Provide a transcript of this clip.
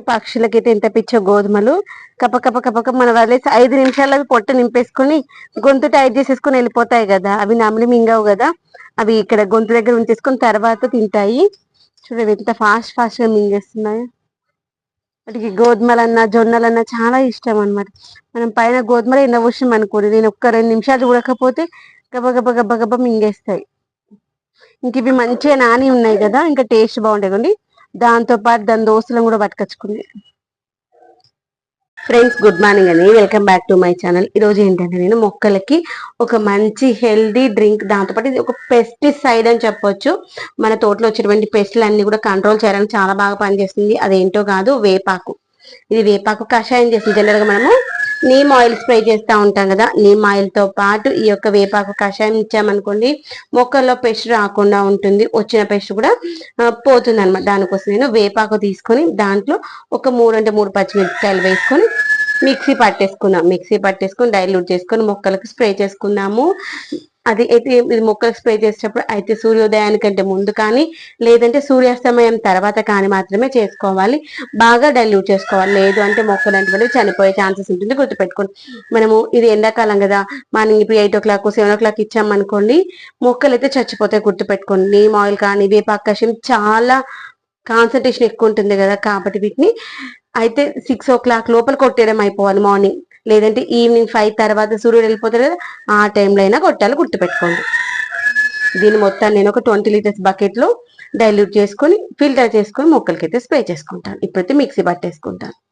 పక్షులకైతే ఎంత పిచ్చో గోధుమలు. కప కప కపక మన వదిలేసి ఐదు నిమిషాలు అవి పొట్ట నింపేసుకొని గొంతు టైట్ చేసేసుకొని వెళ్ళిపోతాయి కదా. అవి నమిలి మింగవు కదా. అవి ఇక్కడ గొంతు దగ్గర ఉంచేసుకొని తర్వాత తింటాయి. చూడవి ఎంత ఫాస్ట్ ఫాస్ట్గా మింగేస్తున్నాయి. వాటికి గోధుమలన్నా జొన్నలన్నా చాలా ఇష్టం అన్నమాట. మనం పైన గోధుమలు ఎండ పోసాం అనుకోండి. నేను ఒక్క రెండు నిమిషాలు ఉడకపోతే గబ గబ గబ గబ మింగేస్తాయి. ఇంక ఇవి మంచిగా నాని ఉన్నాయి కదా. ఇంకా టేస్ట్ బాగుంటాయి. దాంతో పాటు దాని దోస్తులను కూడా పట్టుకొచ్చుకుంది ఫ్రెండ్స్ గుడ్ మార్నింగ్ అండి. Welcome back to my channel ఈ రోజు ఏంటంటే నేను మొక్కలకి ఒక మంచి హెల్దీ డ్రింక్ దాంతోపాటు ఇది ఒక పెస్టిసైడ్ అని చెప్పొచ్చు. మన తోటలో వచ్చేటువంటి పెస్టులన్నీ కూడా కంట్రోల్ చేయడానికి చాలా బాగా పనిచేస్తుంది. అదేంటో కాదు వేపాకు. ఇది వేపాకు కషాయం చేస్తుంది. జనరల్గా మనము నీమ్ ఆయిల్ స్ప్రే చేస్తూ ఉంటాం కదా నీమ్ ఆయిల్తో పాటు ఈ యొక్క వేపాకు కషాయం ఇచ్చామనుకోండి మొక్కల్లో పెస్ట్ రాకుండా ఉంటుంది వచ్చిన పెస్ట్ కూడా పోతుంది అనమాట దానికోసం నేను వేపాకు తీసుకొని దాంట్లో ఒక మూడు అంటే మూడు పచ్చిమిరపకాయలు వేసుకొని మిక్సీ పట్టేసుకుందాం మిక్సీ పట్టేసుకొని డైల్యూట్ చేసుకొని మొక్కలకు స్ప్రే చేసుకుందాము. అది అయితే ఇది మొక్కలకు స్ప్రే చేసేటప్పుడు అయితే సూర్యోదయానికంటే ముందు కానీ లేదంటే సూర్యాస్తమయం తర్వాత కానీ మాత్రమే చేసుకోవాలి. బాగా డైల్యూట్ చేసుకోవాలి. లేదు అంటే మొక్కలు అంటే చనిపోయే ఛాన్సెస్ ఉంటుంది. గుర్తుపెట్టుకోండి. మనము ఇది ఎండాకాలం కదా మార్నింగ్ ఇప్పుడు eight o'clock seven o'clock ఇచ్చామనుకోండి మొక్కలు అయితే చచ్చిపోతాయి గుర్తుపెట్టుకోండి. నీమ్ ఆయిల్ కానీ వేపాకాశం చాలా కాన్సన్ట్రేషన్ ఎక్కువ ఉంటుంది కదా కాబట్టి వీటిని అయితే సిక్స్ ఓ క్లాక్ లోపల కొట్టేయడం అయిపోవాలి మార్నింగ్. లేదంటే ఈవినింగ్ ఫైవ్ తర్వాత సూర్యుడు వెళ్ళిపోతాడు కదా ఆ టైంలో అయినా కొట్టాలి గుర్తుపెట్టుకోండి. దీని మొత్తాన్ని నేను ఒక ట్వంటీ లీటర్స్ బకెట్లో డైల్యూట్ చేసుకొని ఫిల్టర్ చేసుకొని మొక్కలకైతే స్ప్రే చేసుకుంటాను. ఇప్పుడైతే మిక్సీ పట్టేసుకుంటాను.